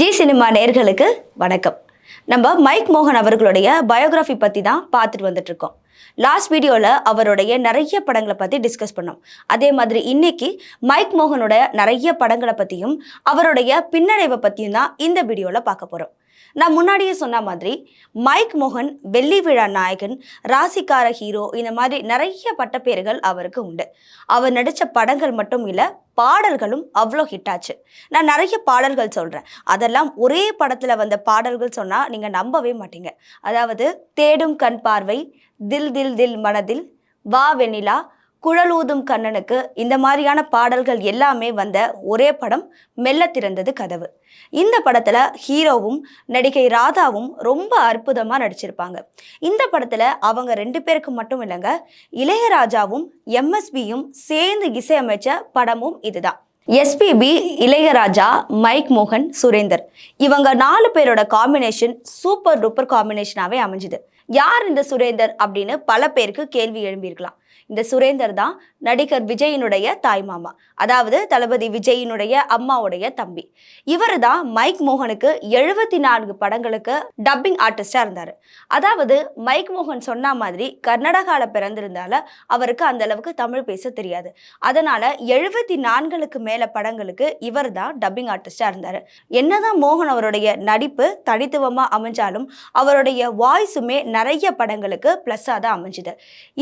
G cinema நேர்களுக்கு வணக்கம். நம்ம மைக் மோகன் அவர்களுடைய பயோகிராஃபி பற்றி தான் பார்த்துட்டு வந்துட்ருக்கோம் லாஸ்ட் வீடியோவில் அவருடைய நிறைய படங்களை பற்றி டிஸ்கஸ் பண்ணோம். அதே மாதிரி இன்னைக்கு மைக் மோகனோட நிறைய படங்களை பற்றியும் அவருடைய பின்னடைவை பற்றியும் தான் இந்த வீடியோவில் பார்க்க போகிறோம் நான் முன்னாடியே சொன்ன மாதிரி மைக் மோகன் வெள்ளி விழா நாயகன் ராசிக்கார ஹீரோ இந்த மாதிரி நிறைய பட்டப்பேர்கள் அவருக்கு உண்டு. அவர் நடித்த படங்கள் மட்டும் இல்லை பாடல்களும் அவ்வளோ ஹிட் ஆச்சு. நான் நிறைய பாடல்கள் சொல்கிறேன் அதெல்லாம் ஒரே படத்தில் வந்த பாடல்கள் சொன்னால் நீங்கள் நம்பவே மாட்டீங்க. அதாவது தேடும் கண் பார்வை தில் தில் தில் மனதில் வா வெண்ணிலா குழலூதும் கண்ணனுக்கு இந்த மாதிரியான பாடல்கள் எல்லாமே வந்த ஒரே படம் மெல்ல திறந்தது கதவு. இந்த படத்தில் ஹீரோவும் நடிகை ராதாவும் ரொம்ப அற்புதமாக நடிச்சிருப்பாங்க. இந்த படத்தில் அவங்க ரெண்டு பேருக்கு மட்டும் இல்லைங்க இளையராஜாவும் எம்எஸ்பியும் சேர்ந்து இசையமைச்ச படமும் இதுதான். எஸ்பிபி இளையராஜா மைக் மோகன் சுரேந்தர். இவங்க நாலு பேரோட காம்பினேஷன் சூப்பர் டூப்பர் காம்பினேஷனாகவே அமைஞ்சுது. யார் இந்த சுரேந்தர் அப்படின்னு பல பேருக்கு கேள்வி எழும்பியிருக்கலாம். இந்த சுரேந்தர் தான் நடிகர் விஜயினுடைய தாய் மாமா. அதாவது தளபதி விஜயினுடைய அம்மாவுடைய தம்பி. இவர் தான் மைக் மோகனுக்கு எழுபத்தி நான்கு படங்களுக்கு டப்பிங் ஆர்டிஸ்டாக இருந்தார். அதாவது மைக் மோகன் சொன்ன மாதிரி கர்நாடகாவில் பிறந்திருந்தால அவருக்கு அந்த அளவுக்கு தமிழ் பேச தெரியாது. அதனால எழுபத்தி நான்களுக்கு மேலே படங்களுக்கு இவர் தான் டப்பிங் ஆர்டிஸ்டாக இருந்தார். என்னதான் மோகன் அவருடைய நடிப்பு தனித்துவமாக அமைஞ்சாலும் அவருடைய வாய்ஸுமே நிறைய படங்களுக்கு ப்ளஸ்ஸாக தான் அமைஞ்சுது.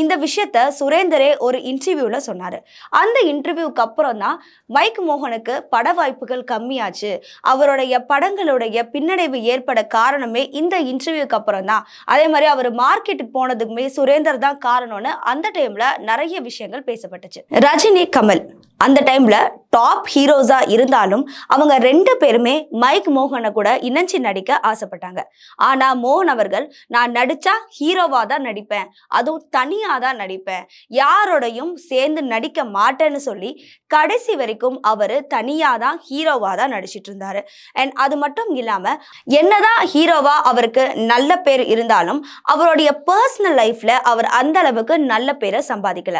இந்த விஷயத்த சுரேந்தரே ஒரு இன்டர்வியூவில் சொன்னார். அந்த இன்டர்வியூக்கு அப்புறம் தான் மைக் மோகனுக்கு பட வாய்ப்புகள் கம்மியாச்சு. அவருடைய படங்களுடைய பின்னடைவு ஏற்பட காரணமே இந்த இன்டர்வியூக்கு அப்புறம் தான் அதே மாதிரி அவர் மார்க்கெட்டுக்கு போனதுக்குமே சுரேந்தர் தான் காரணம்னு அந்த டைமில் நிறைய விஷயங்கள் பேசப்பட்டுச்சு. ரஜினி கமல் அந்த டைமில் டாப் ஹீரோஸா இருந்தாலும் அவங்க ரெண்டு பேருமே மைக் மோகனை கூட இணைஞ்சு நடிக்க ஆசைப்பட்டாங்க. ஆனா மோகன் அவர்கள் நான் நடிச்சா ஹீரோவா தான் நடிப்பேன். அதுவும் தனியா தான் நடிப்பேன். யாரோடையும் சேர்ந்து நடிக்க மாட்டேன்னு சொல்லி கடைசி வரைக்கும் அவர் தனியா தான் ஹீரோவா தான் நடிச்சிட்டு இருந்தாரு. அண்ட் அது மட்டும் இல்லாம என்னதான் ஹீரோவா அவருக்கு நல்ல பேர் இருந்தாலும் அவருடைய பர்சனல் லைஃப்ல அவர் அந்த அளவுக்கு நல்ல பேரை சம்பாதிக்கல.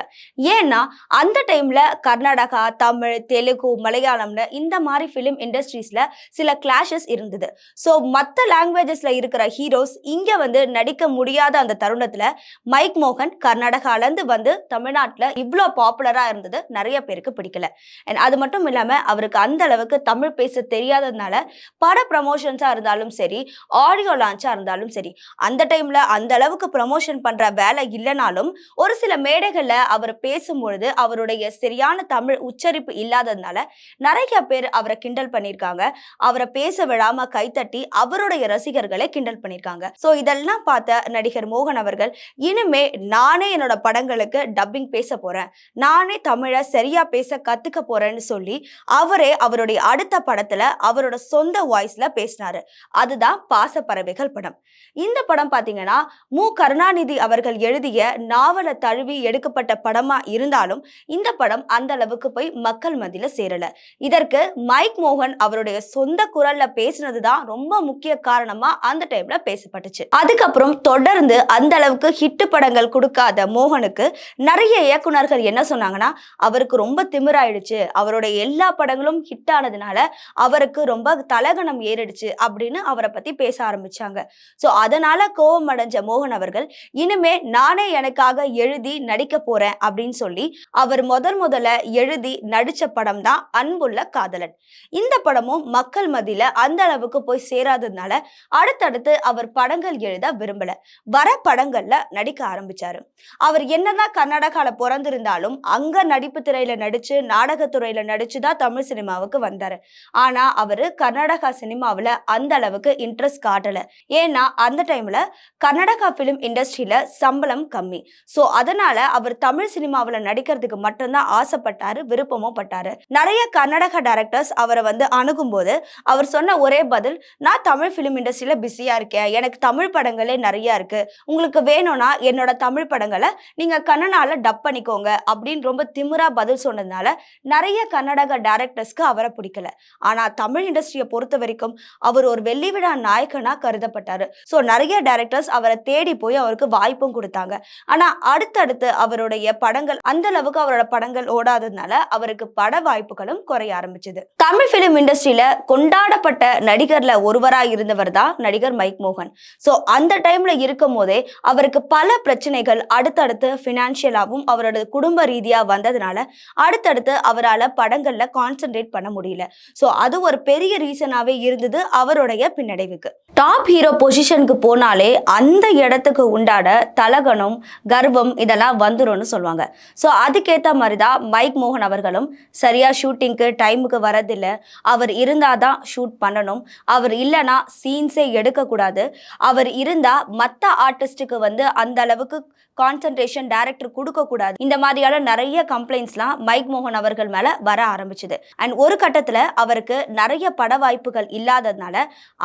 ஏன்னா அந்த டைம்ல கர்நாடகா தமிழ் தெலுங்கு மலையாளம்னு இந்த மாதிரி ஃபிலிம் இண்டஸ்ட்ரீஸ்ல சில கிளாஷஸ் இருந்தது. ஸோ மற்ற லாங்குவேஜஸ்ல இருக்கிற ஹீரோஸ் இங்க வந்து நடிக்க முடியாத அந்த தருணத்துல மைக் மோகன் கர்நாடகாலேருந்து வந்து தமிழ்நாட்டில் இவ்வளோ பாப்புலராக இருந்தது நிறைய பேருக்கு பிடிக்கல. அண்ட் அது மட்டும் இல்லாமல் அவருக்கு அந்த அளவுக்கு தமிழ் பேச தெரியாததுனால பட ப்ரமோஷன்ஸாக இருந்தாலும் சரி ஆடியோ லான்ச்சாக இருந்தாலும் சரி அந்த டைமில் அந்த அளவுக்கு ப்ரமோஷன் பண்ணுற வேலை இல்லைனாலும் ஒரு சில மேடைகளில் அவர் பேசும்பொழுது அவருடைய சரியான தமிழ் உச்சரிப்பு இல்லாத இல்லாததுனால நிறைய பேர் அவரை கிண்டல் பண்ணியிருக்காங்க. அவரை பேச விடாம கைத்தட்டி அவருடைய ரசிகர்களை கிண்டல் பண்ணியிருக்காங்க. ஸோ இதெல்லாம் பார்த்த நடிகர் மோகன் அவர்கள் இனிமே நானே என்னோட படங்களுக்கு டப்பிங் பேச போறேன். நானே தமிழை சரியா பேச கத்துக்க போறேன்னு சொல்லி அவரே அவருடைய அடுத்த படத்துல அவரோட சொந்த வாய்ஸ்ல பேசினாரு. அதுதான் பாச பறவைகள் படம். இந்த படம் பாத்தீங்கன்னா மு. கருணாநிதி அவர்கள் எழுதிய நாவல தழுவி எடுக்கப்பட்ட படமா இருந்தாலும் இந்த படம் அந்த அளவுக்கு போய் மக்கள் மத்தியில சேரல. இதற்கு மைக் மோகன் அவருடைய சொந்த குரல்ல பேசினதுதான் ரொம்ப முக்கிய காரணமா அந்த டைம்ல பேசப்பட்டுச்சு. அதுக்கப்புறம் தொடர்ந்து அந்த அளவுக்கு ஹிட் படங்கள் கொடுக்காத மோகனுக்கு நிறைய இயக்குனர்கள் என்ன சொன்னாங்கன்னா அவருக்கு ரொம்ப திமிராயிடுச்சு. அவருடைய எல்லா படங்களும் ஹிட் ஆனதுனால அவருக்கு ரொம்ப தலகணம் ஏறிடுச்சு அப்படின்னு அவரை பத்தி பேச ஆரம்பிச்சாங்க. ஸோ அதனால கோபம் அடைஞ்ச மோகன் அவர்கள் இனிமே நானே எனக்காக எழுதி நடிக்க போறேன் அப்படின்னு சொல்லி அவர் முதன் முதல்ல எழுதி நடிச்ச படம் தான் அன்புள்ள காதலன். இந்த படமும் மக்கள் மதியில அந்த அளவுக்கு போய் சேராததுனால அடுத்தடுத்து அவர் படங்கள் எழுத விரும்பல. வர படங்கள்ல நடிக்க ஆரம்பிச்சாரு. அவர் என்னதான் கர்நாடகால பிறந்திருந்தாலும் அங்க நடிப்பு துறையில நடிச்சு நாடகத்துறையில நடிச்சுதான் தமிழ் சினிமாவுக்கு வந்தாரு. ஆனா அவரு கர்நாடகா சினிமாவுல அந்த அளவுக்கு இன்ட்ரெஸ்ட் காட்டல. ஏன்னா அந்த டைம்ல கர்நாடகா பிலிம் இண்டஸ்ட்ரியில சம்பளம் கம்மி. ஸோ அதனால அவர் தமிழ் சினிமாவுல நடிக்கிறதுக்கு மட்டும்தான் ஆசைப்பட்டாரு விருப்பமும் பட்டாரு. நிறைய கர்நாடக டைரக்டர்ஸ் அவரை வந்து அணுகும்போது அவர் சொன்ன ஒரே பதில் நான் தமிழ் ஃபிலிம் இண்டஸ்ட்ரியில பிஸியா இருக்கேன். எனக்கு தமிழ் படங்களே நிறைய இருக்கு. உங்களுக்கு வேணும்னா என்னோட தமிழ் படங்களை நீங்க கண்ணனால டப் பண்ணிக்கோங்க. அப்படின்னு ரொம்ப திமிரா பதில் சொன்னதுனால நிறைய கர்நாடக டைரக்டர்ஸ்க்கு அவரை பிடிக்கல. ஆனா தமிழ் இண்டஸ்ட்ரியை பொறுத்த வரைக்கும் அவர் ஒரு வெள்ளி விழா நாயகனா கருதப்பட்டாரு. ஸோ நிறைய டைரக்டர்ஸ் அவரை தேடி போய் அவருக்கு வாய்ப்பும் கொடுத்தாங்க. ஆனா அடுத்தடுத்து அவருடைய படங்கள் அந்த அளவுக்கு அவரோட படங்கள் ஓடாததுனால அவருக்கு பட வாய்ப்புகளும் குறைய ஆரம்பிச்சது. தமிழ் பிலிம் இண்டஸ்ட்ரியில கொண்டாடப்பட்ட நடிகர்ல ஒருவரா இருந்தவர் தான் நடிகர் மைக் மோகன். ஸோ அந்த டைம்ல இருக்கும் போதே அவருக்கு பல பிரச்சனைகள் அடுத்தடுத்து ஃபினான்ஷியலாகவும் அவரோட குடும்ப ரீதியா வந்ததுனால அடுத்தடுத்து அவரால் படங்கள்ல கான்சென்ட்ரேட் பண்ண முடியல. ஸோ அது ஒரு பெரிய ரீசனாவே இருந்தது அவருடைய பின்னடைவுக்கு. டாப் ஹீரோ பொசிஷனுக்கு போனாலே அந்த இடத்துக்கு உண்டான தலகணம் கர்வம் இதெல்லாம் வந்துரும்னு சொல்லுவாங்க. ஸோ அதுக்கேற்ற மாதிரி தான் மைக் மோகன் அவர்களும் சரியா ஷூட்டிங்க்கு டைமுக்கு வரதில்ல. அவர் இருந்தால் தான் ஷூட் பண்ணணும். அவர் இல்லைன்னா சீன்ஸே எடுக்கக்கூடாது. அவர் இருந்தால் மற்ற ஆர்டிஸ்ட்டுக்கு வந்து அந்த அளவுக்கு கான்சன்ட்ரேஷன் டேரக்டர் கொடுக்கக்கூடாது. இந்த மாதிரியான நிறைய கம்ப்ளைண்ட்ஸ்லாம் மைக் மோகன் அவர்கள் மேலே வர ஆரம்பிச்சுது. அண்ட் ஒரு கட்டத்தில் அவருக்கு நிறைய பட வாய்ப்புகள் இல்லாததுனால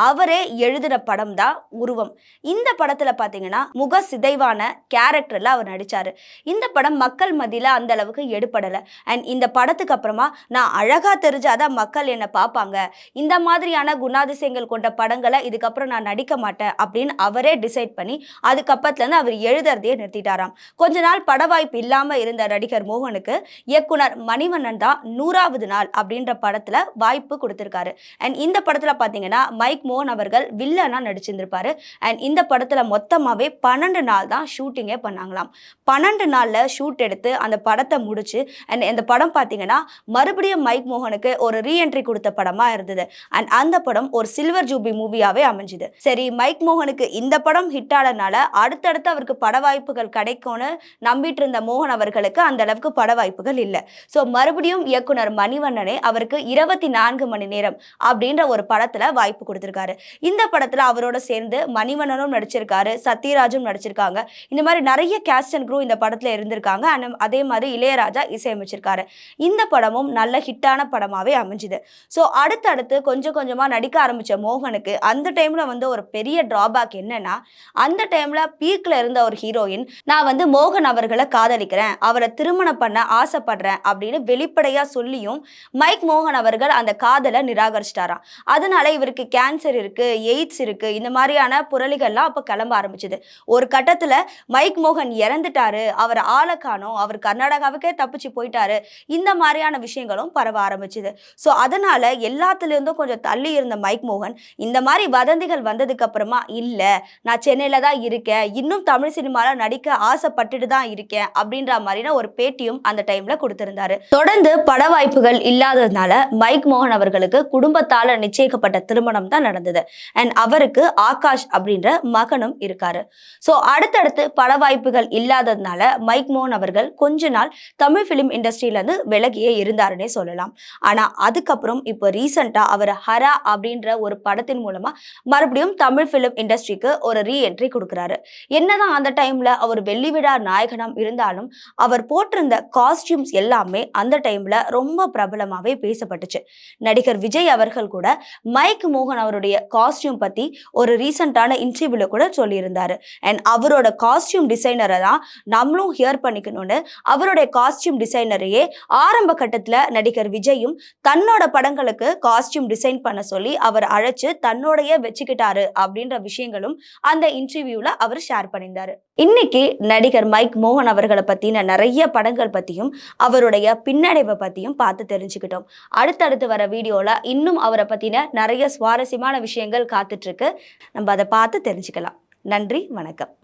அவரே எழுதின படம் தான் உருவம். இந்த படத்தில் பார்த்தீங்கன்னா முக சிதைவான கேரக்டரில் அவர் நடித்தார் இந்த படம் மக்கள் மத்தியில் அந்த அளவுக்கு எடுப்படலை அண்ட் இந்த படத்துக்கு அப்புறமா நான் அழகாக தெரிஞ்சாதான் மக்கள் என்னை பார்ப்பாங்க. இந்த மாதிரியான குணாதிசயங்கள் கொண்ட படங்களை இதுக்கப்புறம் நான் நடிக்க மாட்டேன் அப்படின்னு அவரே டிசைட் பண்ணி அதுக்கப்புறத்துலேருந்து அவர் எழுதுறதையே நிறுத்திட்டாராம். கொஞ்ச நாள் பட வாய்ப்பு இல்லாமல் இருந்த நடிகர் மோகனுக்கு இயக்குனர் மணிவண்ணன் தான் நூறாவது நாள் அப்படின்ற படத்தில் வாய்ப்பு கொடுத்துருக்காரு. அண்ட் இந்த படத்தில் பார்த்தீங்கன்னா மைக் மோகன் அவர்கள் வில்லனாக நடிச்சிருந்திருப்பாரு. அண்ட் இந்த படத்தில் மொத்தமாகவே பன்னெண்டு நாள் தான் ஷூட்டிங்கே பண்ணாங்களாம். பன்னெண்டு நாளில் ஷூட் எடுத்து அந்த படத்தை முடிச்சு அண்ட் இந்த படம் பார்த்தீங்கன்னா மறுபடியும் மைக் மோகனுக்கு ஒரு ரீஎன்ட்ரி கொடுத்த படமாக இருந்தது. அண்ட் அந்த படம் ஒரு சில்வர் ஜூபி மூவியாகவே அமைஞ்சுது. சரி மைக் மோகனுக்கு இந்த படம் ஹிட் ஆனதுனால அடுத்தடுத்து அவருக்கு பட வாய்ப்புகள் கிடைக்கும்னு நம்பிட்டு இருந்த மோகன் அவர்களுக்கு அந்த அளவுக்கு பட வாய்ப்புகள் இல்லை. ஸோ மறுபடியும் இயக்குனர் மணிவண்ணனே அவருக்கு இருபத்தி நான்கு மணி நேரம் அப்படின்ற ஒரு படத்தில் வாய்ப்பு கொடுத்துருக்காரு. இந்த படத்தில் அவரோட சேர்ந்து மணிவண்ணனும் நடிச்சிருக்காரு சத்யராஜும் நடிச்சிருக்காங்க. இந்த மாதிரி நிறைய கேஸ்ட் அண்ட் குரூ இந்த படத்தில் இருந்திருக்காங்க. அண்ட் அதே மாதிரி இளையராஜா இசையமைச்சிருக்காரு. இந்த படமும் நல்ல ஹிட்டான படமாகவே அமைஞ்சுது. ஸோ அடுத்தடுத்து கொஞ்சம் கொஞ்சமாக நடிக்க ஆரம்பித்த மோகனுக்கு அந்த டைமில் வந்து ஒரு பெரிய ட்ராபேக் என்னன்னா அந்த டைமில் பீக்கில் இருந்த ஒரு ஹீரோயின் நான் வந்து மோகன் அவர்களை காதலிக்கிறேன் அவரை திருமணம் பண்ண ஆசைப்படுறேன் அப்படின்னு வெளிப்படையாக சொல்லியும் மைக் மோகன் அவர்கள் அந்த காதலை நிராகரிச்சிட்டாராம். அதனால இவருக்கு கேன்சர் இருக்கு எய்ட்ஸ் இருக்கு இந்த மாதிரியான புரளிகள்லாம் அப்போ கிளம்ப ஆரம்பிச்சது. ஒரு கட்டத்தில் மைக் மோகன் இறந்துட்டாரு அவர் ஆளை அவர் கர்நாடகாவுக்கே தப்பிச்சு போயிட்டாரு இந்த மாதிரியான விஷயங்களும் பரவ ஆரம்பிச்சுது. ஸோ அதனால எல்லாத்துலேருந்தும் கொஞ்சம் தள்ளி இருந்த மைக் மோகன் இந்த மாதிரி வதந்திகள் வந்ததுக்கு அப்புறமா இல்லை நான் சென்னையில் தான் இருக்கேன். இன்னும் தமிழ் சினிமாவில் நடிக்க ஆசைப்பட்டுட்டு தான் இருக்கேன். அப்படின்ற மாதிரியான ஒரு பேட்டியும் அந்த டைமில் கொடுத்துருந்தாரு. தொடர்ந்து பட வாய்ப்புகள் இல்லாததுனால மைக் மோகன் அவர்களுக்கு குடும்பத்தால் நிச்சயிக்கப்பட்ட திருமணம் தான் நடந்தது. அண்ட் அவருக்கு ஆகாஷ் அப்படின்ற மகனும் இருக்காரு. ஸோ அடுத்தடுத்து பட வாய்ப்புகள் இல்லாததுனால மைக் மோகன் அவர்கள் கொஞ்ச நாள் தமிழ் ஃபிலிம் இண்டஸ்ட்ரியிலேருந்து விலகியே இருந்தார். இருந்தாருன்னே சொல்லலாம். ஆனால் அதுக்கப்புறம் இப்போ ரீசெண்டாக அவர் ஹரா அப்படின்ற ஒரு படத்தின் மூலமாக மறுபடியும் தமிழ் ஃபிலிம் இண்டஸ்ட்ரிக்கு ஒரு ரீஎன்ட்ரி கொடுக்குறாரு. என்னதான் அந்த டைமில் அவர் வெள்ளி விழா நாயகனம் இருந்தாலும் அவர் போட்டிருந்த காஸ்டியூம்ஸ் எல்லாமே அந்த டைமில் ரொம்ப பிரபலமாகவே பேசப்பட்டுச்சு. நடிகர் விஜய் அவர்கள் கூட மைக் மோகன் அவருடைய காஸ்டியூம் பற்றி ஒரு ரீசண்டான இன்டர்வியூவில் கூட சொல்லியிருந்தார். அண்ட் அவரோட காஸ்டியூம் டிசைனரை தான் நம்மளும் ஹியர் பண்ணிக்கணும்னு அவருடைய காஸ்டியூம் டிசைனரையே ஆரம்ப கட்டத்தில் நடிகர் விஜயும் தன்னோட படங்களுக்கு காஸ்டியூம் டிசைன் பண்ண சொல்லி அவர் அழைச்சு தன்னோடைய வச்சுக்கிட்டாரு அப்படின்ற விஷயங்களும் அந்த இன்டர்வியூவில் அவர் ஷேர் பண்ணியிருந்தாரு. இன்னைக்கு நடிகர் மைக் மோகன் அவர்களை பற்றின நிறைய படங்கள் பற்றியும் அவருடைய பின்னடைவை பற்றியும் பார்த்து தெரிஞ்சுக்கிட்டோம். அடுத்தடுத்து வர வீடியோவில் இன்னும் அவரை பற்றின நிறைய சுவாரஸ்யமான விஷயங்கள் காத்துட்ருக்கு நம்ம அதை பார்த்து தெரிஞ்சுக்கலாம். நன்றி வணக்கம்.